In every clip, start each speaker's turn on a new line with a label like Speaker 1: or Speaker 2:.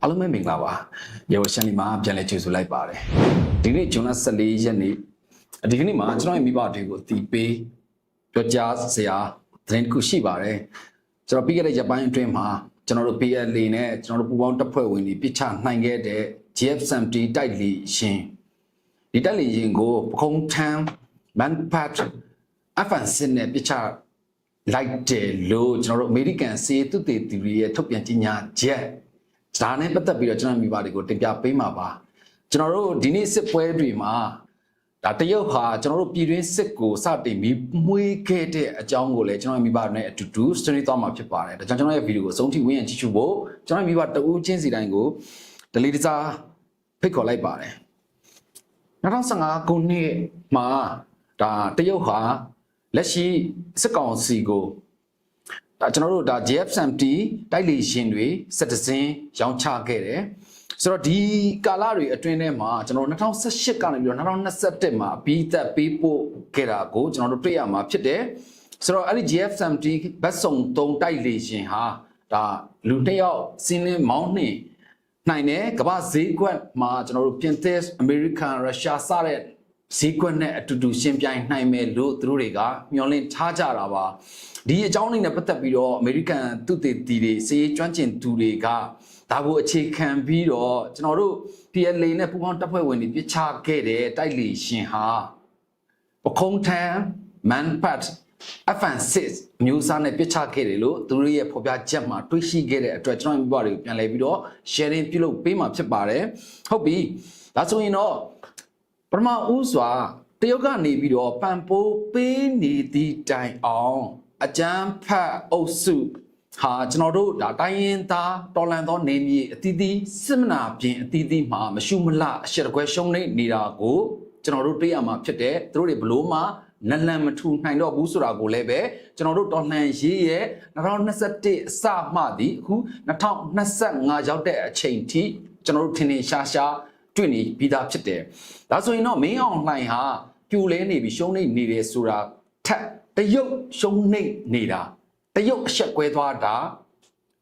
Speaker 1: အားလုံးပဲမင်္ဂလာပါရေဝရှန်လီမှာပြန်လည်ကြိုဆိုလိုက်ပါတယ်ဒီနေ့ဇွန်လ14ရက်နေ့ဒီကနေ့မှာကျွန်တော်ရဲ့မိဘတွေကိုအတီးပေးပြောကြားစရာသတင်းတစ်ခုရှိပါတယ်ကျွန်တော်ပြီးခဲ့တဲ့ရက်ပိုင်းအတွင်းမှာကျွန်တော်တို့ PLA နဲ့ကျွန်တော်တို့ပူပေါင်းတပ်ဖွဲ့ဝင်တွေပြစ်ချနိုင်ခဲ့တဲ့ GF70 တိုက်လီရှင်ဒီတိုက်လီရှင်ကိုပခုံးထမ်း manpat FNC နဲ့ပြစ်ချလိုက်တယ်လို့ကျွန်တော်တို့အမေရိကန်စီသုတေသီတွေရဲ့ထုတ်ပြန်ကြေညာချက် ဒါနဲ့ပတ်သက်ပြီးတော့ကျွန်တော်မိဘတွေကိုတင်ပြပေးမှာပါကျွန်တော်တို့ဒီနေ့စစ်ပွဲတွေမှာဒါတရုတ်ဟာကျွန်တော်တို့ပြည်တွင်းစစ်ကိုစတင်ပြီးမှွေးခဲ့တဲ့အကြောင်းကိုလည်းကျွန်တော်မိဘတွေနဲ့အတူတူဆွေးနွေးသွားမှာဖြစ်ပါတယ်ဒါကြောင့်ကျွန်တော်ရဲ့ဗီဒီယိုကိုအဆုံးထိဝင်ရကြည့်ရှုဖို့ကျွန်တော်မိဘတဦးချင်းစီတိုင်းကိုဒလီတစားဖိတ်ခေါ်လိုက်ပါတယ်2015ခုနှစ်မှာဒါတရုတ်ဟာလက်ရှိစစ်ကောင်စီကို ဒါကျွန်တော်တို့ဒါ JF70 တိုက်လေရှင်တွေစက်တစင်းရောင်းချခဲ့တယ်ဆိုတော့ဒီကာလတွေအတွင်းထဲမှာကျွန်တော်တို့2018ကနေပြီးတော့2021မှာအပြီးသက်ပေးပို့ခဲ့တာကိုကျွန်တော်တို့တွေ့ရမှာဖြစ်တယ်ဆိုတော့အဲ့ဒီ JF70 ဘတ်စုံ3တိုက်လေရှင်ဟာဒါလူတစ်ယောက်စင်းလင်းမောင်းနှင်နိုင်တယ်ကမ္ဘာဈေးကွက်မှာကျွန်တော်တို့ပြင်သစ်အမေရိကန်ရုရှားစတဲ့ ဈေးကွက်နဲ့အတူတူရှင်းပြိုင်နိုင်မယ်လို့သူတို့တွေကမျှော်လင့်ထားကြတာပါဒီအကြောင်းလေးနဲ့ပတ်သက်ပြီးတော့အမေရိကန်သူတေတီတွေစီးရေးကျွမ်းကျင်သူတွေကဒါကိုအခြေခံပြီးတော့ကျွန်တော်တို့ PLA နဲ့ပူးပေါင်းတပ်ဖွဲ့ဝင်တွေပြစ်ချခဲ့တဲ့တိုက်လေရှင်ဟာပခုံးထမ်း manpat FN6 မျိုးစားနဲ့ပြစ်ချခဲ့တယ်လို့သူတို့ရဲ့ဖော်ပြချက်မှာတွေ့ရှိခဲ့တဲ့အတွက်ကျွန်တော်မိဘတွေကိုပြန်လည်ပြီးတော့ sharing ပြုလုပ်ပေးမှာဖြစ်ပါတယ်ဟုတ်ပြီဒါဆိုရင်တော့ပထ မဦးစွာတရုတ်ကနေပြီးတော့ပန်ပိုးပေးနေသည့်တိုင်အောင်အကြမ်းဖက်အုပ်စုဟာကျွန်တော်တို့ဒါတိုင်းရင်သားတော်လန်သောနေမြေအသီးသီးစစ်မနာပြင်အသီးသီးမှာမရှုမလအရှက်တကွဲရှုံးနေနေတာကိုကျွန်တော်တို့တွေ့ရမှာဖြစ်တယ်သူတို့တွေဘလို့မှနလန်မထူနိုင်တော့ဘူးဆိုတာကိုလည်းပဲကျွန်တော်တို့တော်လှန်ရေးရဲ့2021အစမှသည်အခု2025ရောက်တဲ့အချိန်ထိကျွန်တော်တို့ထင်ထင်ရှားရှား တွေ့နေပြီးသားဖြစ်တယ်ဒါဆိုရင်တော့မင်းအောင်လှိုင်ဟာပြိုလဲနေပြီးရှုံးနေနေတယ်ဆိုတာထက်တရုတ်ရှုံးနေနေတာတရုတ်အဆက်ကွဲသွားတာ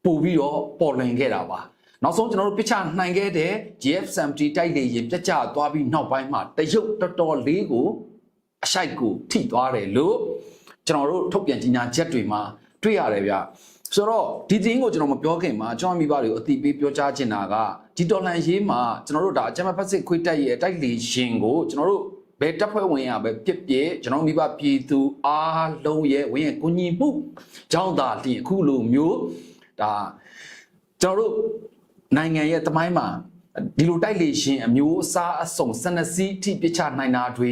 Speaker 1: ပို့ပြီးတော့ပေါ်လွင်ခဲ့တာပါနောက်ဆုံးကျွန်တော်တို့ပြချနိုင်ခဲ့တဲ့ GF70 တိုက်လေရင်ပြချသွားပြီးနောက်ပိုင်းမှာတရုတ်တော်တော်လေးကိုအဆိုင်ကိုထိသွားတယ်လို့ကျွန်တော်တို့ထုတ်ပြန်ကြေညာချက်တွေမှာတွေ့ရတယ်ဗျ ဆိုတော့ဒီတင်းကိုကျွန်တော်မပြောခင်မှာကျွန်တော်မိဘတွေကိုအတိပေးပြောကြားချင်တာကဒီတော်လန်ရေးမှာကျွန်တော်တို့ဒါအကြမ်းဖက်စစ်ခွေးတက်ရဲ့တိုက်လေရှင်ကိုကျွန်တော်တို့ဘယ်တပ်ဖွဲ့ဝင်ရပဲပြစ်ပြစ်ကျွန်တော်မိဘပြည်သူအားလုံးရဲ့ဝင်ရဲ့ကိုညီမှုကြောင်းသာလျင်အခုလိုမျိုးဒါကျွန်တော်တို့နိုင်ငံရဲ့တမိုင်းမှာဒီလိုတိုက်လေရှင်အမျိုးအစားအစုံစနစီအထိပြချနိုင်တာတွေ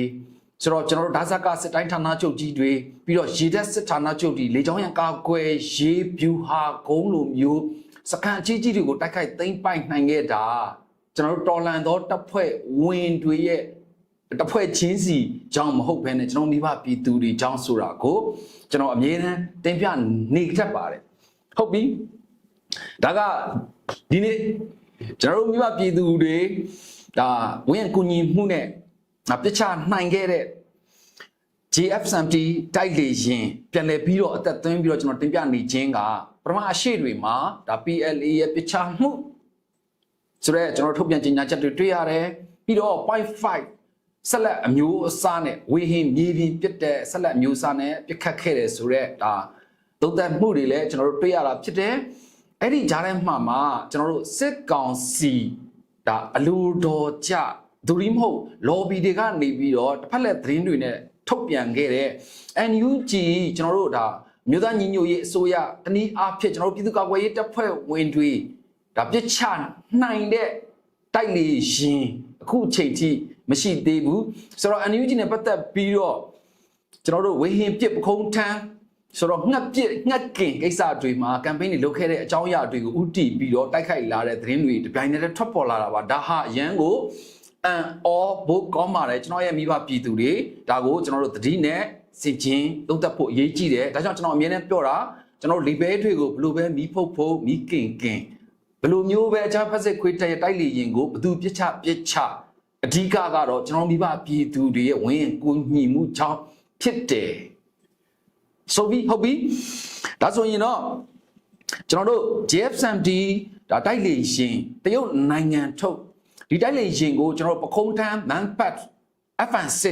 Speaker 1: ဆိုတော့ကျွန်တော်တို့ဒါဇကစစ်တိုင်းဌာနချုပ်ကြီးတွေပြီးတော့ရေတပ်စစ်ဌာနချုပ်တွေလေကြောင်းရန်ကာကွယ်ရေးဗျူဟာကုန်းလိုမျိုးစကန်အကြီးကြီးတွေကိုတိုက်ခိုက်သိမ်းပိုက်နိုင်ခဲ့တာကျွန်တော်တို့တော်လန်သောတပ်ဖွဲ့ဝင်တွေရဲ့တစ်ဖွဲ့ချင်းစီကြောင့်မဟုတ်ဘဲနဲ့ကျွန်တော်မိဘပြည်သူတွေကြောင့်ဆိုတာကိုကျွန်တော်အမြဲတမ်းတင်ပြနေတတ်ပါတယ်ဟုတ်ပြီဒါကဒီနေ့ကျွန်တော်တို့မိဘပြည်သူတွေဒါဝင်ကူညီမှုနဲ့ ပြစ်ချနိုင်ခဲ့တဲ့ GF70 တိုက်လေရင်ပြန်လည်ပြီးတော့အသက်သွင်းပြီးတော့ကျွန်တော်တင်ပြနေခြင်းကပထမအရှိတွေမှာဒါ PLA ရဲ့ပြစ်ချမှုဆိုတော့ကျွန်တော်ထုတ်ပြန်ကြေညာချက်တွေတွေ့ရတယ်ပြီးတော့ point 5ဆက်လက်အမျိုးအစားနဲ့ဝေဟင်မြေပြင်ပြစ်တဲ့ဆက်လက်အမျိုးအစားနဲ့ပြစ်ခတ်ခဲ့တယ်ဆိုတော့ဒါသုံးသပ်မှုတွေလည်းကျွန်တော်တို့တွေ့ရတာဖြစ်တယ်အဲ့ဒီကြားထဲမှာမှကျွန်တော်တို့စစ်ကောင်စီဒါအလူတော်ကြ သူရီမဟုတ် lobby တွေကနေပြီးတော့တစ်ဖက်လက်သတင်းတွေနဲ့ထုတ်ပြန်ခဲ့တဲ့ NUG ကျွန်တော်တို့ဒါမြို့သားညီညွတ်ရေးအစိုးရတနည်းအားဖြင့်ကျွန်တော်တို့ပြည်သူ့ကာကွယ်ရေးတပ်ဖွဲ့ဝင်တွေဒါပြစ်ချနိုင်တဲ့တိုက်လေရှင်အခုချိန်ထိမရှိသေးဘူးဆိုတော့ NUG နဲ့ပတ်သက်ပြီးတော့ကျွန်တော်တို့ဝေဟင်ပြစ်ပခုံးထမ်းဆိုတော့ငှက်ပြစ်ငှက်ကင်ကိစ္စတွေမှာကမ်ပိန်းတွေလုပ်ခဲ့တဲ့အကြောင်းအရာတွေကိုဥတီပြီးတော့တိုက်ခိုက်လာတဲ့သတင်းတွေတပြိုင်တည်းထွက်ပေါ်လာတာပါဒါဟာရန်ကို အန်အောဘုတ်ကောင်းပါတယ်ကျွန်တော်ရဲ့မိဘပြည်သူတွေဒါကိုကျွန်တော်တို့သတိနဲ့စင်ချင်းသုံးသပ်ဖို့အရေးကြီးတယ်ဒါကြောင့်ကျွန်တော်အမြဲတမ်းပြောတာကျွန်တော်လီဘဲတွေကိုဘလို့ပဲမီးဖုတ်ဖုတ်မီးကင်ကင်ဘလို့မျိုးပဲအချားဖက်စစ်ခွေးတက်ရဲ့တိုက်လေရင်ကိုဘသူပြစ်ချပြစ်ချအဓိကကတော့ကျွန်တော်မိဘပြည်သူတွေရဲ့ဝင်ကိုညီမှုကြောင့်ဖြစ်တယ်ဆိုပြီးဟုတ်ပြီဒါဆိုရင်တော့ကျွန်တော်တို့ JF70 ဒါတိုက်လေရှင်တရုတ်နိုင်ငံထုတ် ဒီတိုက်လေရှင်ကိုကျွန်တော်တို့ပခုံးထမ်း manpat FN6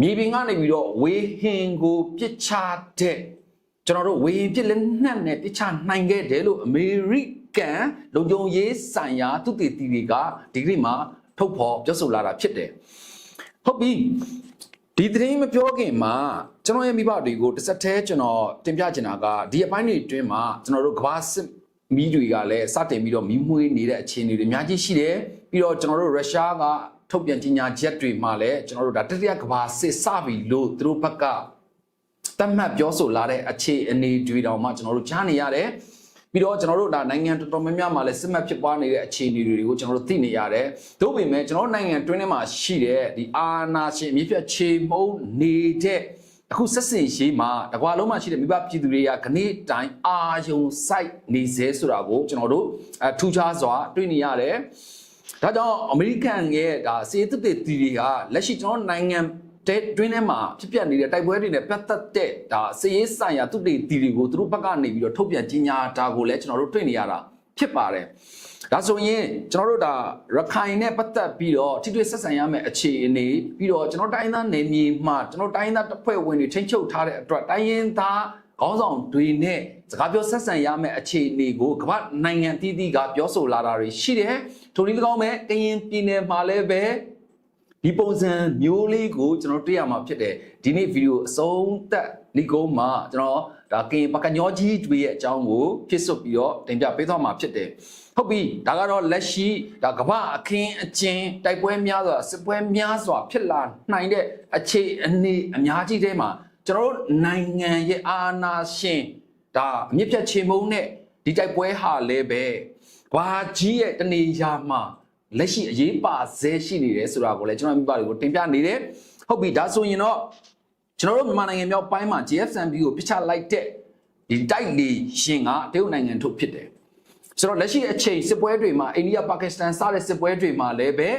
Speaker 1: မြေပြင်ကနေပြီးတော့ဝေဟင်ကိုပြစ်ချတဲ့ကျွန်တော်တို့ဝေဟင်ပြစ်လက်နက်နဲ့ပြစ်ချနိုင်ခဲ့တယ်လို့အမေရိကန်လုံခြုံရေးဆိုင်ရာသူတည်တည်တွေကဒီကနေ့မှာထုတ်ဖော်ပြောဆိုလာတာဖြစ်တယ်ဟုတ်ပြီဒီသတင်းမပြောခင်မှာကျွန်တော်ရဲ့မိဘတွေကိုတစ်ဆက်တည်းကျွန်တော်တင်ပြချင်တာကဒီအပိုင်းတွေအတွင်းမှာကျွန်တော်တို့ကဘာစစ်မီးတွေကလည်းစတင်ပြီးတော့မီးမွှေးနေတဲ့အခြေအနေတွေအများကြီးရှိတယ် ပြီးတော့ကျွန်တော်တို့ရုရှားကထုတ်ပြန်ကြေညာချက်တွေမှာလည်းကျွန်တော်တို့ဒါတတိယကဘာစစ်စပြီလို့သူတို့ဘက်ကတတ်မှတ်ပြောဆိုလာတဲ့အခြေအနေတွေတောင်မှကျွန်တော်တို့ကြားနေရတယ်ပြီးတော့ကျွန်တော်တို့ဒါနိုင်ငံတော်တော်များများမှာလည်းစစ်မှတ်ဖြစ်ပွားနေတဲ့အခြေအနေတွေကိုကျွန်တော်တို့သိနေရတယ်။သို့ပေမဲ့ကျွန်တော်တို့နိုင်ငံတွင်းထဲမှာရှိတဲ့ဒီအာနာရှင်အမြင့်ပြတ်ခြေမုံနေတဲ့အခုဆက်စင်ရှိမှာတကွာလုံးမှာရှိတဲ့မိဘပြည်သူတွေကခနေ့တိုင်းအာယုံစိုက်နေစေဆိုတာကိုကျွန်တော်တို့အထူးခြားစွာတွေ့နေရတယ်။ ဒါကြောင့်အမေရိကန်ရဲ့ဒါစေတသိက်တီတွေကလက်ရှိကျွန်တော်နိုင်ငံတဲ့တွင်းထဲမှာဖြစ်ပျက်နေတဲ့တိုက်ပွဲတွေနဲ့ပတ်သက်တဲ့ဒါစည်ရေးဆိုင်ရာသူတွေတီတွေကိုသူတို့ဘက်ကနေပြီးတော့ထုတ်ပြန်ကြီးညာတာကိုလည်းကျွန်တော်တို့တွေ့နေရတာဖြစ်ပါတယ်။ဒါဆိုရင်ကျွန်တော်တို့ဒါရခိုင်နဲ့ပတ်သက်ပြီးတော့ထိတွေ့ဆက်ဆံရမယ့်အခြေအနေပြီးတော့ကျွန်တော်တိုင်းသားနယ်မြေမှာကျွန်တော်တိုင်းသားတပ်ဖွဲ့ဝင်တွေထိန်းချုပ်ထားတဲ့အတွက်တိုင်းရင်းသားခေါင်းဆောင်တွေနဲ့ စကားပြောဆက်ဆံရမယ့်အခြေအနေကိုကမ္ဘာနိုင်ငံတည်တည်ကပြောဆိုလာတာတွေရှိတယ်။ထိုနည်း၎င်းမဲ့ကရင်ပြည်နယ်မှာလည်းပဲဒီပုံစံမျိုးလေးကိုကျွန်တော်တွေ့ရမှာဖြစ်တယ်ဒီနေ့ဗီဒီယိုအဆုံးသက်ဒီကုန်းမှာကျွန်တော်ဒါကင်ပကညောကြီးတွေရဲ့အကြောင်းကိုဖြစ်စွပြီးတော့တင်ပြပေးသွားမှာဖြစ်တယ်ဟုတ်ပြီဒါကတော့လက်ရှိဒါကမ္ဘာအခင်းအကျင်းတိုက်ပွဲများစွာစစ်ပွဲများစွာဖြစ်လာနိုင်တဲ့အခြေအနေအများကြီးတဲမှာကျွန်တော်တို့နိုင်ငံရဲ့အာဏာရှင် ဒါအမြင့်ဖြတ်ချေမုန်းတဲ့ဒီတိုက်ပွဲဟာလည်းပဲဘာကြီးရဲ့တနေရာမှာလက်ရှိအရေးပါဆဲရှိနေတယ်ဆိုတာကိုလည်းကျွန်တော်မိဘတွေကိုတင်ပြနေတယ်ဟုတ်ပြီဒါဆိုရင်တော့ကျွန်တော်တို့မြန်မာနိုင်ငံမြောက်ပိုင်းမှာ GFSMB ကိုပြစ်ချလိုက်တဲ့ဒီတိုက်လေရှင်ကတရုတ်နိုင်ငံထုတ်ဖြစ်တယ်ဆိုတော့လက်ရှိအချိန်စစ်ပွဲတွေမှာအိန္ဒိယပါကစ္စတန်စတဲ့စစ်ပွဲတွေမှာလည်းပဲ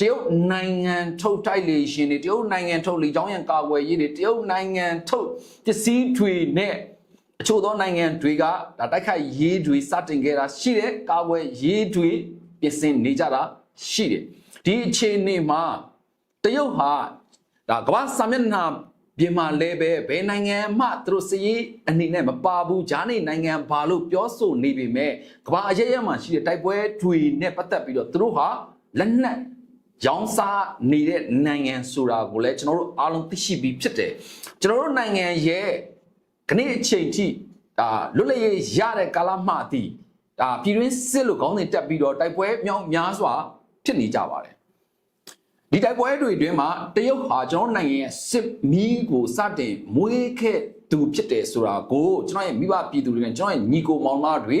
Speaker 1: တရုတ်နိုင်ငံထုတ်တိုက်လေရှင်တွေတရုတ်နိုင်ငံထုတ်လေကြောင်းရန်ကာကွယ်ရေးတွေတရုတ်နိုင်ငံထုတ်ပစ္စည်းတွေနဲ့ အချို့သောနိုင်ငံတွေကဒါတိုက်ခိုက်ရေးတွေစတင်ခဲ့တာရှိတယ်ကာကွယ်ရေးတွေပြင်ဆင်နေကြတာရှိတယ်ဒီအခြေအနေမှာတရုတ်ဟာဒါကမ္ဘာစာမျက်နှာပြင်မာလဲပဲဘယ်နိုင်ငံမှသူတို့စည်ရေးအနေနဲ့မပါဘူးဂျာနေနိုင်ငံဘာလို့ပြောဆိုနေပေမဲ့ကမ္ဘာအရရမှာရှိတဲ့တိုက်ပွဲတွေနဲ့ပတ်သက်ပြီးတော့သူတို့ဟာလက်နက်ရောင်းစားနေတဲ့နိုင်ငံဆိုတာကိုလည်းကျွန်တော်တို့အားလုံးသိရှိပြီးဖြစ်တယ်ကျွန်တော်တို့နိုင်ငံရဲ့ ခဏအချိန်ထိဒါလွတ်လပ်ရေးရတဲ့ကာလမှအသည့်ဒါပြည်တွင်းစစ်လို့ခေါင်းစဉ်တက်ပြီးတော့တိုက်ပွဲမြောက်များစွာဖြစ်နေကြပါတယ်ဒီတိုက်ပွဲတွေအတွင်းမှာတရုတ်ဟာကျွန်တော်နိုင်ငံရဲ့စစ်မီးကိုစတင်မွေးခဲ့သူဖြစ်တယ်ဆိုတာကိုကျွန်တော်ရဲ့မိဘပြည်သူတွေနဲ့ကျွန်တော်ရဲ့ညီကိုမောင်မတွေ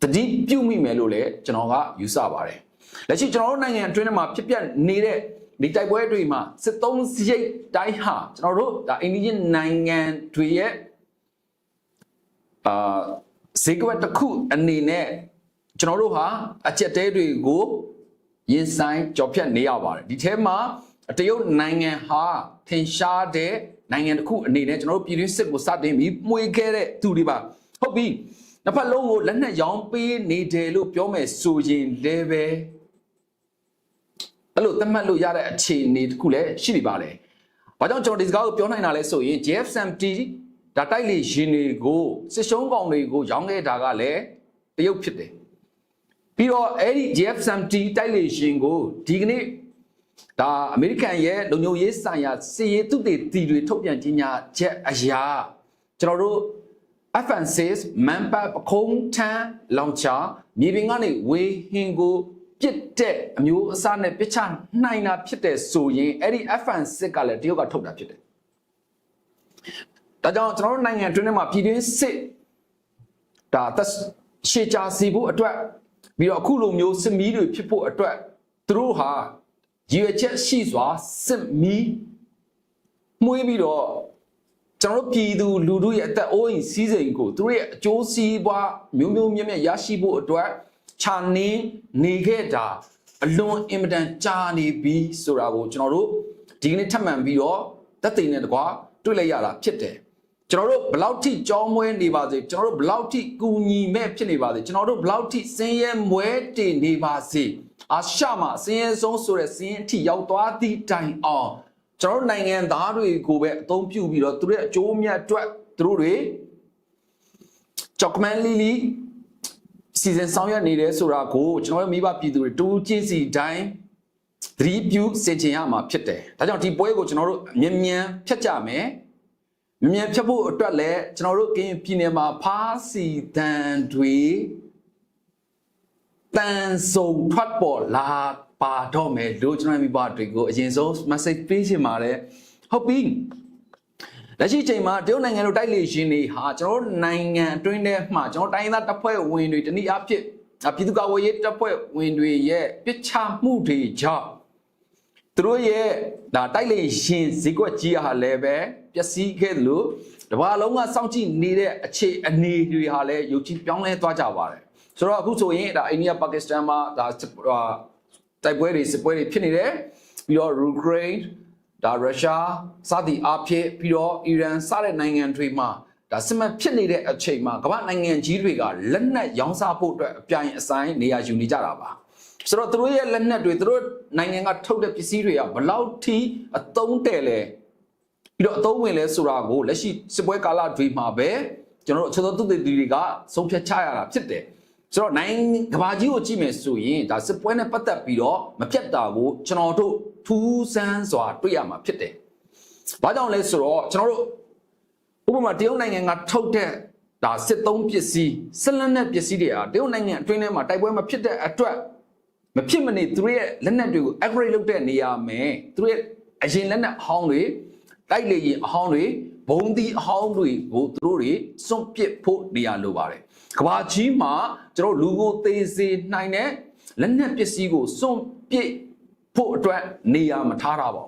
Speaker 1: တတိပြုမိမယ်လို့လည်းကျွန်တော်ကယူဆပါတယ်လက်ရှိကျွန်တော်တို့နိုင်ငံအတွင်းမှာဖြစ်ပျက်နေတဲ့ ဒီတိုက်ပွဲတွေမှာစစ်သုံးစရိတ်တိုင်းဟာကျွန်တော်တို့ဒါအိန္ဒိယနိုင်ငံတွေရဲ့အာဈေးကွက်တစ်ခုအနေနဲ့ကျွန်တော်တို့ဟာအချက်တဲတွေကိုရင်ဆိုင်ကြော်ဖြတ်နေရပါတယ်ဒီထဲမှာတရုတ်နိုင်ငံဟာထင်ရှားတဲ့နိုင်ငံတစ်ခုအနေနဲ့ကျွန်တော်တို့ပြည်တွင်းစစ်ကိုစတင်ပြီးမှွေခဲ့တဲ့သူတွေပါဟုတ်ပြီနှစ်ဖက်လုံးကိုလက်နက်ရောင်းပေးနေတယ်လို့ပြောမယ်ဆိုရင်လည်းပဲ အဲ့လိုသတ်မှတ်လို့ရတဲ့အခြေအနေတစ်ခုလည်းရှိနေပါလေ။ဘာကြောင့်ကျွန်တော်ဒီစကားကိုပြောနိုင်တာလဲဆိုရင် JFSMT ဒါတိုက်လေရင်တွေကိုစစ်ရှုံးကောင်တွေကိုရောင်းခဲ့တာကလည်းတရုတ်ဖြစ်တယ်ပြီးတော့အဲ့ဒီ JF70 တိုက်လေရင်ကိုဒီကနေ့ဒါအမေရိကန်ရဲ့လုံခြုံရေးဆိုင်ရာစီရေးသူတေတီတွေထုတ်ပြန်ကြီးညာချက်အရာကျွန်တော်တို့ FN6 Manpa ပခုံးထန်းလောင်ချာမြေပြင်ကနေဝေဟင်ကို ပြစ်တဲ့အမျိုးအစားနဲ့ပြစ်ချနိုင်တာဖြစ်တဲ့ဆိုရင်အဲ့ဒီ FN6 ကလည်းတရုတ်ကထုတ်တာဖြစ်တယ်ဒါကြောင့်ကျွန်တော်တို့နိုင်ငံအတွင်းထဲမှာပြည်တွင်းစစ်ဒါသက်ရှေ့ချစီဖို့အတွက်ပြီးတော့အခုလိုမျိုးစစ်မီးတွေဖြစ်ဖို့အတွက်သူတို့ဟာရည်ရွယ်ချက်ရှိစွာစစ်မီးမှုေးပြီးတော့ကျွန်တော်တို့ပြည်သူလူထုရဲ့အသက်အိုးအိမ်စီးစိမ်ကိုသူတို့ရဲ့အကျိုးစီးပွားမျိုးမျိုးမြတ်မြတ်ရရှိဖို့အတွက် ခြာနေနေခဲ့တာအလွန်အင်မတန်ကြာနေပြီဆိုတာကိုကျွန်တော်တို့ဒီကနေ့ထပ်မံပြီးတော့သက်သေနဲ့တကွာတွေ့လိုက်ရတာဖြစ်တယ်ကျွန်တော်တို့ဘလောက်ထိကြောင်းမွဲနေပါစေကျွန်တော်တို့ဘလောက်ထိကူညီမဲ့ဖြစ်နေပါစေကျွန်တော်တို့ဘလောက်ထိစင်းရဲမွဲတင်နေပါစေအာရှမှာစင်းရဲဆုံးဆိုတဲ့စင်းအထိရောက်သွားသည့်တိုင်အောင်ကျွန်တော်တို့နိုင်ငံသားတွေကိုပဲအသုံးပြုပြီးတော့သူတို့ရဲ့အကျိုးအမြတ်အတွက်သူတို့တွေကြောက်ကမန်လီလီ စီစဉ်ဆောင်ရွက်နေတယ်ဆိုတာကိုကျွန်တော်တို့မိဘပြည်သူတွေတူးချင်းစီတိုင်းသတိပြုစေချင်ရမှာဖြစ်တယ်ဒါကြောင့်ဒီပွဲကိုကျွန်တော်တို့အမြင်မြန်ဖြတ်ကြမယ်မြင်မြန်ဖြတ်ဖို့အတွက်လည်းကျွန်တော်တို့ကရင်ပြည်နယ်မှာဖားစီတန်တွေတန်ဆုံထွက်ပေါ်လာပါတော့မယ်လို့ကျွန်တော်မိဘတွေကိုအရင်ဆုံး message ပေးချင်ပါတယ်ဟုတ်ပြီ လက်ရှိချိန်မှာတရုတ်နိုင်ငံလိုတိုက်လေရှင်တွေဟာကျွန်တော်တို့နိုင်ငံအတွင်းထဲမှာကျွန်တော်တိုင်းသားတပ်ဖွဲ့ဝင်တွေတနည်းအားဖြင့်အပြည်သူ့ကာကွယ်ရေးတပ်ဖွဲ့ဝင်တွေရဲ့ပြစ်ချမှုတွေကြောင့်သူတို့ရဲ့ဒါတိုက်လေရှင်ဈေးကွက်ကြီးဟာလည်းပဲပျက်စီးခဲ့တယ်လို့တဘာလုံးကစောင့်ကြည့်နေတဲ့အခြေအနေတွေဟာလည်းရုပ်ကြီးပြောင်းလဲသွားကြပါတယ်ဆိုတော့အခုဆိုရင်ဒါအိန္ဒိယပါကစ္စတန်မှာဒါတိုက်ပွဲတွေစစ်ပွဲတွေဖြစ်နေတယ်ပြီးတော့ယူကရိန်း ဒါရုရှားစသည်အဖြစ်ပြီးတော့အီရန်စတဲ့နိုင်ငံတွေမှာဒါစစ်မှန်ဖြစ်နေတဲ့အချိန်မှာကမ္ဘာနိုင်ငံကြီးတွေကလက်နက်ရောင်းစားဖို့အတွက်အပြိုင်အဆိုင်နေရာယူနေကြတာပါဆိုတော့သူတို့ရဲ့လက်နက်တွေသူတို့နိုင်ငံကထုတ်တဲ့ပစ္စည်းတွေကဘလောက်ထိအသုံးတဲ့လဲပြီးတော့အသုံးဝင်လဲဆိုတာကိုလက်ရှိစစ်ပွဲကာလတွေမှာပဲကျွန်တော်တို့အခြေသောသူတွေတွေကဆုံးဖြတ်ချရတာဖြစ်တယ် ဆိုတော့နိုင်ငံကဘာကြီးကိုကြည့်မယ်ဆိုရင်ဒါစစ်ပွဲနဲ့ပတ်သက်ပြီးတော့မပြတ်တာကိုကျွန်တော်တို့ထူးဆန်းစွာတွေ့ရမှာဖြစ်တယ်။ဘာကြောင့်လဲဆိုတော့ကျွန်တော်တို့ဥပမာတရုတ်နိုင်ငံကထုတ်တဲ့ဒါစစ်သုံးပစ္စည်းဆက်လက်နဲ့ပစ္စည်းတွေဟာတရုတ်နိုင်ငံအတွင်းထဲမှာတိုက်ပွဲမဖြစ်တဲ့အတွက်မဖြစ်မနေသူတို့ရဲ့လက်နက်တွေကို upgrade လုပ်တဲ့နေရာမှာသူတို့ရဲ့အရင်လက်နက်အဟောင်းတွေတိုက်လေရင်အဟောင်းတွေ ဘုံသီးအဟောင်းတွေကိုသူတို့တွေစွန့်ပစ်ဖို့နေရာလိုပါတယ်။ကဘာကြီးမှာကျွန်တော်လူကိုသေးစေနိုင်တဲ့လက်နက်ပစ္စည်းကိုစွန့်ပစ်ဖို့အတွက်နေရာမထားတာပါ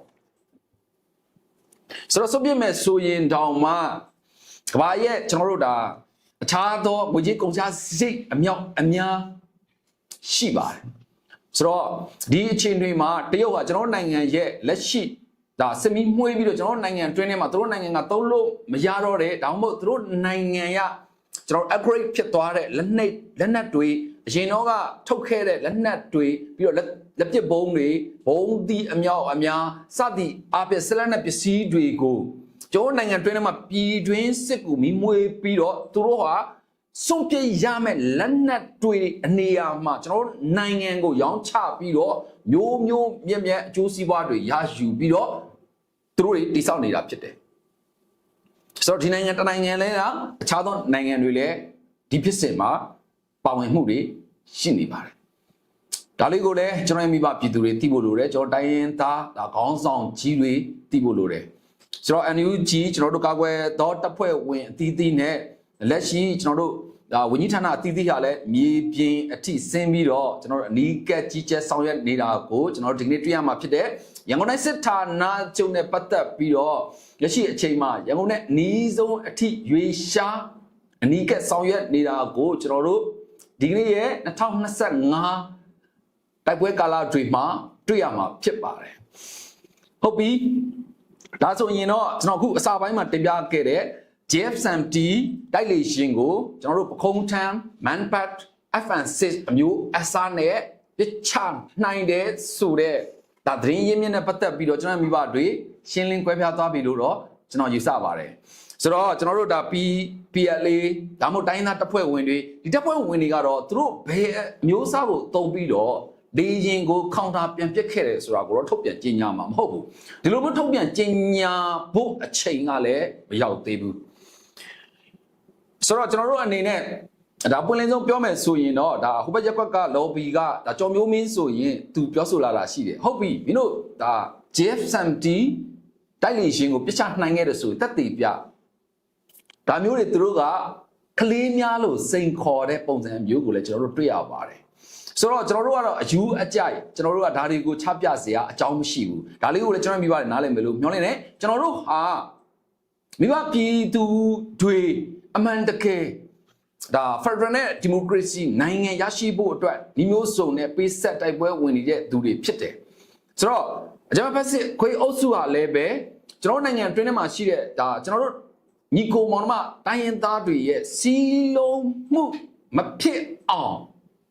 Speaker 1: ဆိုတော့စွန့်ပစ်မဲ့ဆိုရင်တောင်မှကဘာရဲ့ကျွန်တော်တို့ဒါအခြားသောငွေကြေးကုန်ကျစရိတ်အမြောက်အများရှိပါတယ်ဆိုတော့ဒီအချိန်တွေမှာတရုတ်ကကျွန်တော်နိုင်ငံရဲ့လက်ရှိ ဒါစမီမှုေးပြီးတော့ကျွန်တော်နိုင်ငံတွင်းထဲမှာသူတို့နိုင်ငံကသုံးလို့မရတော့တဲ့ဒါမှမဟုတ်သူတို့နိုင်ငံရကျွန်တော် upgrade ဖြစ်သွားတဲ့လက်နက်လက်နက်တွေအရင်တော့ကထုတ်ခဲ့တဲ့လက်နက်တွေပြီးတော့လက်ပစ်ဘုံတွေဘုံသီးအမြောက်အများစသည်အပြစ်ဆက်လက်နဲ့ပစ္စည်းတွေကိုကျွန်တော်နိုင်ငံတွင်းထဲမှာပြည်တွင်းစစ်ကူမိမွေးပြီးတော့သူတို့ဟာ စွန့်ပစ်ရမယ့်လက်နက်တွေအနေအမှာကျွန်တော်နိုင်ငံကိုရောင်းချပြီးတော့မျိုးမျိုးမြက်မြက်အကျိုးစီးပွားတွေရယူပြီးတော့သူတို့တွေတိစောက်နေတာဖြစ်တယ်ဆိုတော့ဒီနိုင်ငံတနိုင်ငံလဲကအခြားသောနိုင်ငံတွေလည်းဒီဖြစ်စဉ်မှာပါဝင်မှုတွေရှိနေပါတယ်ဒါလေးကိုလည်းကျွန်တော်မိဘပြည်သူတွေသိဖို့လိုတယ်ကျွန်တော်တိုင်းရင်းသားဒါခေါင်းဆောင်ကြီးတွေသိဖို့လိုတယ်ကျွန်တော် NUG ကျွန်တော်တို့ကာကွယ်သောတပ်ဖွဲ့ဝင်အသီးသီးနဲ့လက်ရှိကျွန်တော်တို့ ဒါဝန်ကြီးဌာနအသီးသီးဟာလည်းမြေပြင်အထိဆင်းပြီးတော့ကျွန်တော်တို့အနီးကပ်ကြီးကျယ်ဆောင်ရွက်နေတာကိုကျွန်တော်တို့ဒီနေ့တွေ့ရမှာဖြစ်တဲ့ရန်ကုန်တိုင်းစစ်ဌာနချုပ်နဲ့ပတ်သက်ပြီးတော့လက်ရှိအချိန်မှာရန်ကုန်နဲ့အနီးဆုံးအထိရွေရှားအနီးကပ်ဆောင်ရွက်နေတာကိုကျွန်တော်တို့ဒီကနေ့ရဲ့2025တိုက်ပွဲကာလတွေမှာတွေ့ရမှာဖြစ်ပါတယ်ဟုတ်ပြီဒါဆိုရင်တော့ကျွန်တော်အခုအစာပိုင်းမှာတင်ပြခဲ့တဲ့ JFSMT တိုက်လေရှင်ကိုကျွန်တော်တို့ပခုံးထမ်း Manpat FN6 အမျိုးအစားနဲ့ပြချနိုင်တဲ့ဆိုတဲ့ဒါသတင်းရင်းမြစ်နဲ့ပတ်သက်ပြီးတော့ကျွန်တော်မိဘတွေရှင်းလင်းကွဲပြားသွားပြီလို့တော့ကျွန်တော်ယူဆပါတယ်ဆိုတော့ကျွန်တော်တို့ဒါ P PLA ဒါမှမဟုတ်တိုင်းသားတပ်ဖွဲ့ဝင်တွေဒီတပ်ဖွဲ့ဝင်တွေကတော့သူတို့ဘယ်မျိုးစားကိုတုံးပြီးတော့လေရင်ကိုကောင်တာပြန်ပစ်ခဲ့တယ်ဆိုတာကိုတော့ထုတ်ပြန်ကြေညာမှာမဟုတ်ဘူးဒီလိုမျိုးထုတ်ပြန်ကြေညာဖို့အချိန်ကလည်းမရောက်သေးဘူး ဆိုတော့ကျွန်တော်တို့အနေနဲ့ဒါပွင့်လင်းဆုံးပြောမယ်ဆိုရင်တော့ဒါဟိုဘက်ရက်ကွက်က lobby ကဒါကြော်မျိုးမင်းဆိုရင်သူပြောဆိုလာတာရှိတယ်ဟုတ်ပြီမင်းတို့ဒါ JF70 တိုက်လေရှင်ကိုပြစ်ချနိုင်ခဲ့တယ်ဆိုတက်တည်ပြဒါမျိုးတွေသူတို့ကကလေးများလို့စိန်ခေါ်တဲ့ပုံစံမျိုးကိုလည်းကျွန်တော်တို့တွေ့ရပါတယ်ဆိုတော့ကျွန်တော်တို့ကတော့အယူအကြိုက်ကျွန်တော်တို့ကဒါတွေကိုချပြစရာအကြောင်းမရှိဘူးဒါလေးကိုလည်းကျွန်တော်မိဘတွေနားလည်မယ်လို့မျှော်လင့်တယ်ကျွန်တော်တို့ဟာမိဘပြည်သူတွေ အမှန်တကယ်ဒါ Federal နဲ့ Democracy နိုင်ငံရရှိဖို့အတွက်ဒီမျိုးစုံနဲ့ပေးဆက်တိုက်ပွဲဝင်နေတဲ့သူတွေဖြစ်တယ်ဆိုတော့အကြမ်းဖက်စစ်ခွေးအုပ်စုဟာလည်းပဲကျွန်တော်နိုင်ငံအတွင်းထဲမှာရှိတဲ့ဒါကျွန်တော်တို့ညီကိုမောင်နှမတိုင်းရင်းသားတွေရဲ့စီလုံးမှုမဖြစ်အောင်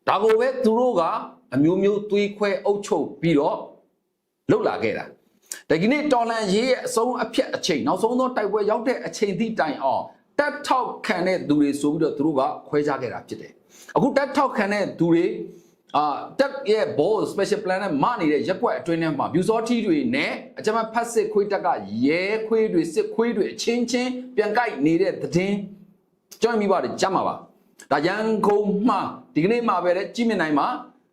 Speaker 1: ဒါကိုပဲသူတို့ကအမျိုးမျိုးသွေးခွဲအုပ်ချုပ်ပြီးတော့လှုပ်လာခဲ့တာဒီကနေ့တော်လန်ရေးရဲ့အဆုံးအဖြတ်အချိန်နောက်ဆုံးသောတိုက်ပွဲရောက်တဲ့အချိန်သည့်တိုင်အောင် တက်ထောက်ခံတဲ့သူတွေဆိုပြီးတော့သူတို့ကခွဲခြားခဲ့တာဖြစ်တယ်အခုတက်ထောက်ခံတဲ့သူတွေအာတက်ရဲ့ ball special plan နဲ့မနေတဲ့ရက်ွက်အတွင်းထဲမှာ view sortie တွေနဲ့အကြမ်းဖတ်စစ်ခွေးတက်ကရဲခွေးတွေစစ်ခွေးတွေအချင်းချင်းပြန်ကြိုက်နေတဲ့သတင်းကျွန်တော်မိပါတယ်ကြမ်းပါပါဒါရန်ကုန်မှာဒီကနေ့မှာပဲတဲ့ကြည့်မြင်နိုင်မှာ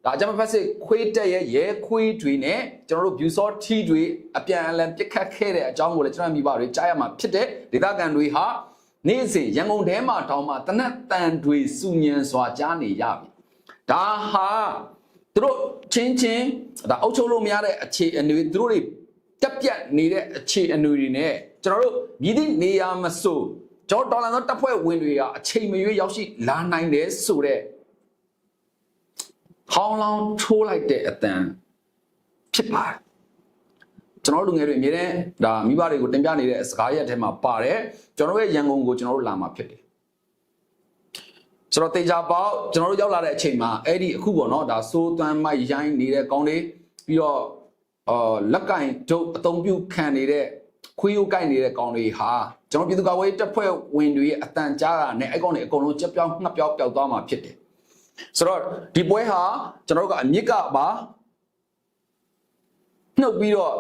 Speaker 1: ဒါအကြမ်းဖတ်စစ်ခွေးတက်ရဲ့ရဲခွေးတွေနဲ့ကျွန်တော်တို့ view sortie တွေအပြန်အလှန်ပြစ်ခတ်ခဲ့တဲ့အကြောင်းကိုလည်းကျွန်တော်မိပါတယ်ကြားရမှာဖြစ်တဲ့ဒေသခံတွေဟာ နေ့စဉ်ရန်ကုန်ထဲမှာတောင်မှတနက်တန်တွေစုညံစွာကြားနေရပြီဒါဟာသူတို့ချင်းချင်းဒါအုပ်ချုပ်လို့မရတဲ့အခြေအနေသူတို့တွေတက်ပြတ်နေတဲ့အခြေအနေတွေနဲ့ကျွန်တော်တို့မြည်သည့်နေရာမဆိုကျွန်တော်ဒေါ်လာသောတပ်ဖွဲ့ဝင်တွေကအချိန်မရွေးရောက်ရှိလာနိုင်တယ်ဆိုတော့ဟောင်းလောင်းထိုးလိုက်တဲ့အတန်ဖြစ်ပါတယ် ကျွန်တော်တို့လူငယ်တွေအမြဲတမ်းဒါမိဘတွေကိုတင်ပြနေတဲ့စကားရက်ထဲမှာပါတယ်ကျွန်တော်တို့ရဲ့ရန်ကုန်ကိုကျွန်တော်တို့လာမှာဖြစ်တယ်ဆိုတော့တေချာပေါက်ကျွန်တော်တို့ရောက်လာတဲ့အချိန်မှာအဲ့ဒီအခုပေါ့နော်ဒါစိုးသွမ်းမိုက်ရိုင်းနေတဲ့ကောင်းလေးပြီးတော့အာလက်ကင်ဒုတ်အသုံးပြုခံနေတဲ့ခွေးရိုးကိုက်နေတဲ့ကောင်းလေးဟာကျွန်တော်ပြည်သူ့ကာကွယ်ရေးတပ်ဖွဲ့ဝင်တွေရဲ့အတန်ကြားတာနဲ့အဲ့ကောင်တွေအကုန်လုံးကြက်ပြောင်းငှက်ပြောင်းပျောက်သွားမှာဖြစ်တယ်ဆိုတော့ဒီပွဲဟာကျွန်တော်တို့ကအမြစ်ကပါ နှုတ်ပြီးတော့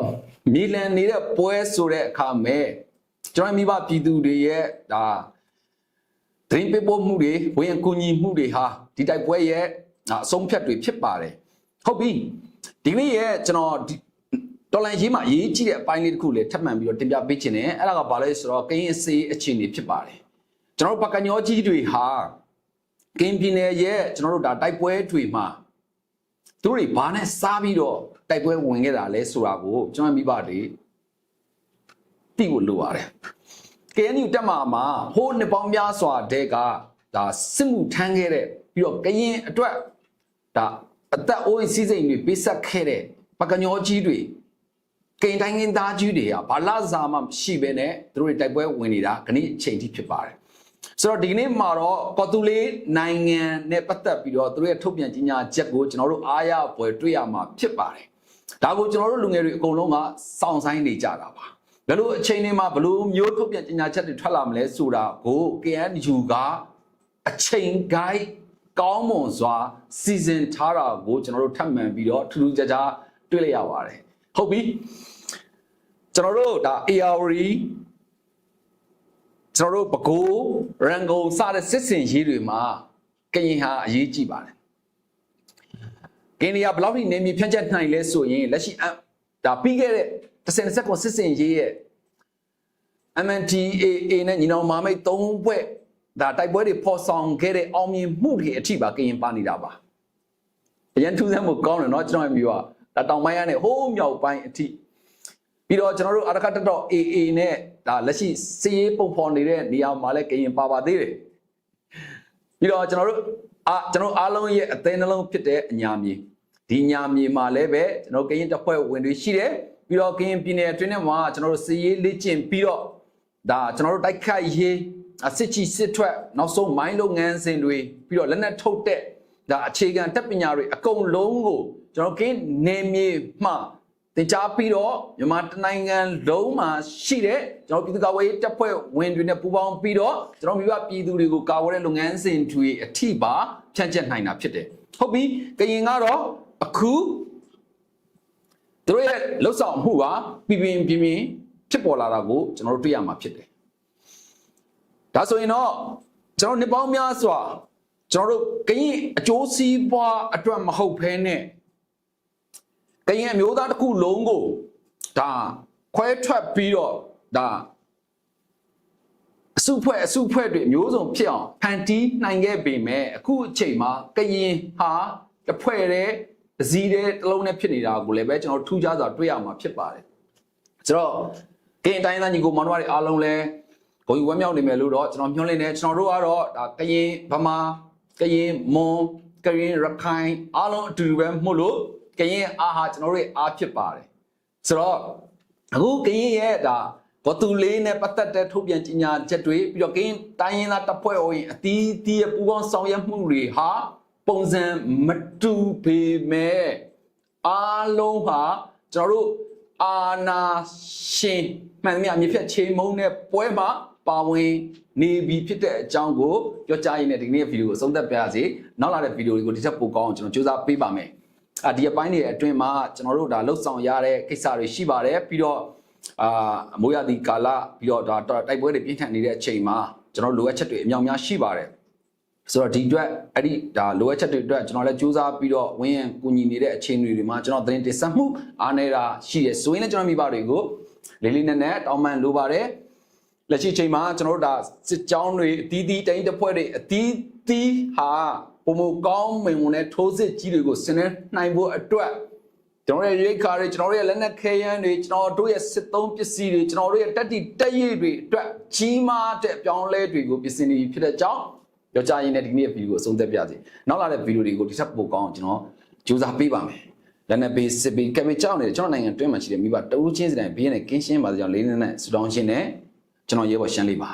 Speaker 1: မြေလန်နေတဲ့ပွဲဆိုတဲ့အခါမဲ့ကျွန်တော်မိဘပြည်သူတွေရဲ့ဒါသတင်းပေးပို့မှုတွေဝင်ကူညီမှုတွေဟာဒီတိုက်ပွဲရဲ့အဆုံးဖြတ်တွေဖြစ်ပါတယ်ဟုတ်ပြီဒီနေ့ရဲ့ကျွန်တော်ဒီတော်လန်ရေးမှာအရေးကြီးတဲ့အပိုင်းလေးတစ်ခုလည်းထပ်မံပြီးတော့တင်ပြပေးခြင်းနဲ့အဲ့ဒါကဘာလဲဆိုတော့ကရင်စေးအခြေအနေဖြစ်ပါတယ်ကျွန်တော်တို့ပကညောကြီးတွေဟာကင်းပြည်နယ်ရဲ့ကျွန်တော်တို့ဒါတိုက်ပွဲတွေမှာသူတို့တွေဘာနဲ့စားပြီးတော့ တိုက်ပွဲဝင်ခဲ့တာလဲဆိုတာကိုကျွန်တော်မိဘတွေသိဖို့လိုပါတယ် KNU တက်မှာမှာဟိုးနှစ်ပေါင်းများစွာတဲ့ကဒါစစ်မှုထမ်းခဲ့တဲ့ပြီးတော့ကရင်အတွက်ဒါအသက်အိုးအိမ်စီးစိမ်တွေပိဆက်ခဲ့တဲ့ပကညောကြီးတွေကိန်တိုင်းကင်းသားကြီးတွေကဘာလာစာမှရှိပဲနဲ့သူတို့တွေတိုက်ပွဲဝင်နေတာခဏအချိန်ထိဖြစ်ပါတယ်ဆိုတော့ဒီကနေ့မှာတော့ကော်တူလေးနိုင်ငံနဲ့ပတ်သက်ပြီးတော့သူတို့ရဲ့ထုတ်ပြန်ကြေညာချက်ကိုကျွန်တော်တို့အားရပွဲတွေ့ရမှာဖြစ်ပါတယ် ဒါကိုကျွန်တော်တို့လူငယ်တွေအကုန်လုံးကစောင့်ဆိုင်နေကြတာပါဘယ်လိုအချိန်တွေမှာဘယ်လိုမျိုးထုတ်ပြန်ကြေညာချက်တွေထွက်လာမလဲဆိုတာကို KNU ကအချိန်ဂိုင်းကောင်းမွန်စွာစီစဉ်ထားတာကိုကျွန်တော်တို့ထပ်မံပြီးတော့ထူးထူးခြားခြားတွေ့လိုက်ရပါတယ်ဟုတ်ပြီကျွန်တော်တို့ဒါ ARD ကျွန်တော်တို့ပဲခူးရန်ကုန်စတဲ့စစ်စင်ရေးတွေမှာကရင်ဟာအရေးကြီးပါတယ် ကင်နီယာဘယ်လောက်ထိနေမြေဖြန့်ချက်နိုင်လဲဆိုရင်လက်ရှိအဒါပြီးခဲ့တဲ့30စက္ကွန်စစ်စင်ရေးရဲ့ MNTAA နဲ့ညီနောင်မာမိတ်၃ဘွဲ့ဒါတိုက်ပွဲတွေဖော်ဆောင်ခဲ့တဲ့အောင်မြင်မှုတွေအထိပါကရင်ပါနေတာပါအရင်ထူးဆန်းမှုကောင်းတယ်เนาะကျွန်တော်မျိုးကဒါတောင်ပိုင်းကနေဟိုးမြောက်ပိုင်းအထိပြီးတော့ကျွန်တော်တို့အရခတ်တက်တော့ AA နဲ့ဒါလက်ရှိစည်ရေးပုံဖော်နေတဲ့နေရာမှာလည်းကရင်ပါပါသေးတယ်ပြီးတော့ကျွန်တော်တို့အာကျွန်တော်အားလုံးရဲ့အသေးနှလုံးဖြစ်တဲ့အညာမြေ ဒီညာမြေမှာလည်းပဲကျွန်တော်ကရင်တပ်ဖွဲ့ဝင်တွေရှိတယ်ပြီးတော့ကရင်ပြည်နယ်အတွင်းထဲမှာကျွန်တော်တို့စည်ရေးလေ့ကျင့်ပြီးတော့ဒါကျွန်တော်တို့တိုက်ခိုက်ရေးအစစ်ချီစစ်ထွက်နောက်ဆုံးမိုင်းလုပ်ငန်းစဉ်တွေပြီးတော့လက်နက်ထုတ်တဲ့ဒါအခြေခံတပ်ပညာတွေအကုန်လုံးကိုကျွန်တော်ကင်းနေမြေမှသင်ကြားပြီးတော့မြန်မာတနိုင်ငံလုံးမှာရှိတဲ့ကျွန်တော်ပြည်သူ့ကာကွယ်ရေးတပ်ဖွဲ့ဝင်တွေနဲ့ပူးပေါင်းပြီးတော့ကျွန်တော်မိဘပြည်သူတွေကိုကာကွယ်တဲ့လုပ်ငန်းစဉ်တွေအထိပါဖြန့်ကျက်နိုင်တာဖြစ်တယ်ဟုတ်ပြီကရင်ကတော့ အခုသူတို့ရဲ့လှုပ်ဆောင်မှုပါပြပြင်းပြင်းပြင်းဖြစ်ပေါ်လာတာကိုကျွန်တော်တို့တွေ့ရမှာဖြစ်တယ်ဒါဆိုရင်တော့ကျွန်တော်နှစ်ပေါင်းများစွာကျွန်တော်တို့ကရင်အကျိုးစီးပွားအတွက်မဟုတ်ဘဲနဲ့ကရင်အမျိုးသားတစ်ခုလုံးကိုဒါခွဲထွက်ပြီးတော့ဒါအစုဖွဲ့အစုဖွဲ့တွေမျိုးစုံဖြစ်အောင်ဖန်တီးနိုင်ခဲ့ပေမဲ့အခုအချိန်မှာကရင်ဟာတစ်ဖွဲ့တည်း တစ်စည်းတည်းတစ်လုံးနဲ့ဖြစ်နေတာကိုလည်းပဲကျွန်တော်ထူးခြားစွာတွေ့ရမှာဖြစ်ပါတယ်ဆိုတော့ကရင်တိုင်းသားညီကိုမောင်တို့တွေအားလုံးလည်းဂုဏ်ယူဝမ်းမြောက်နေမယ်လို့တော့ကျွန်တော်ညွှန်လင်းနေကျွန်တော်တို့ကတော့ဒါကရင်ဗမာကရင်မွန်ကရင်ရခိုင်အားလုံးအတူတူပဲမှုလို့ကရင်အားဟာကျွန်တော်တို့ရဲ့အားဖြစ်ပါတယ်ဆိုတော့အခုကရင်ရဲ့ဒါဘောတူလေးနဲ့ပတ်သက်တဲ့ထုတ်ပြန်ကြေညာချက်တွေပြီးတော့ကင်းတိုင်းရင်းသားတပ်ဖွဲ့ဝင်အသီးသီးရဲ့ပူးပေါင်းဆောင်ရွက်မှုတွေဟာ ပုံစံမတူပေမဲ့အားလုံးဟာကျွန်တော်တို့အာနာရှင်မှန်သမျှအမြင့်ဖြတ်ချိန်မုံတဲ့ပွဲမှာပါဝင်နေပြီဖြစ်တဲ့အကြောင်းကိုပြောကြားရင်းနဲ့ဒီနေ့ဗီဒီယိုကိုဆုံးသက်ပြရစီနောက်လာတဲ့ဗီဒီယိုတွေကိုဒီထက်ပိုကောင်းအောင်ကျွန်တော်စူးစမ်းပေးပါမယ်အာဒီအပိုင်းတွေအတွင်းမှာကျွန်တော်တို့ဒါလှုပ်ဆောင်ရတဲ့ကိစ္စတွေရှိပါတယ်ပြီးတော့အာအမိုးရသည့်ကာလပြီးတော့ဒါတိုက်ပွဲတွေပြင်းထန်နေတဲ့အချိန်မှာကျွန်တော်လိုအပ်ချက်တွေအများများရှိပါတယ် ဆိုတော့ဒီအတွက်အဲ့ဒီဒါလိုအပ်ချက်တွေအတွက်ကျွန်တော်လည်းစူးစမ်းပြီးတော့ဝင်းရန်ကူညီနေတဲ့အခြေအနေတွေမှာကျွန်တော်သတင်းတင်ဆက်မှုအားနေတာရှိရဆိုရင်လည်းကျွန်တော်မိဘတွေကိုလေးလေးနက်နက်တောင်းပန်လိုပါတယ်လက်ရှိချိန်မှာကျွန်တော်တို့ဒါစစ်ကြောင်းတွေအသီးသီးတိုင်းတစ်ဖွဲ့တွေအသီးသီးဟာပုံမကောင်းမင်ဝင်တဲ့ထိုးစစ်ကြီးတွေကိုဆင်နွှဲနိုင်ဖို့အတွက်ကျွန်တော်ရဲ့ရိတ်ခါတွေကျွန်တော်တို့ရဲ့လက်နက်ခဲယမ်းတွေကျွန်တော်တို့ရဲ့စစ်သုံးပစ္စည်းတွေကျွန်တော်တို့ရဲ့တက်တီတက်ရည်တွေအတွက်ကြီးမားတဲ့အပြောင်းအလဲတွေကိုပြင်ဆင်နေပြီဖြစ်တဲ့ကြောင့် ပြောကြရင်းနဲ့ဒီနေ့ဗီဒီယိုကိုအဆုံးသတ်ပြစီနောက်လာတဲ့ဗီဒီယိုတွေကိုဒီထက်ပိုကောင်းအောင်ကျွန်တော်ကြိုးစားပေးပါမယ်လက်နက်ပေးစစ်ပေးကင်မကြောက်နေတယ်ကျွန်တော်နိုင်ငံတွင်းမှာရှိတဲ့မိဘတဦးချင်းစီတိုင်းဘေးနဲ့ကင်းရှင်းပါစေကြောင်းလေးနက်နဲ့ဆူတောင်းရှင်းနဲ့ကျွန်တော်ရဲဘော်ရှမ်းလေးပါ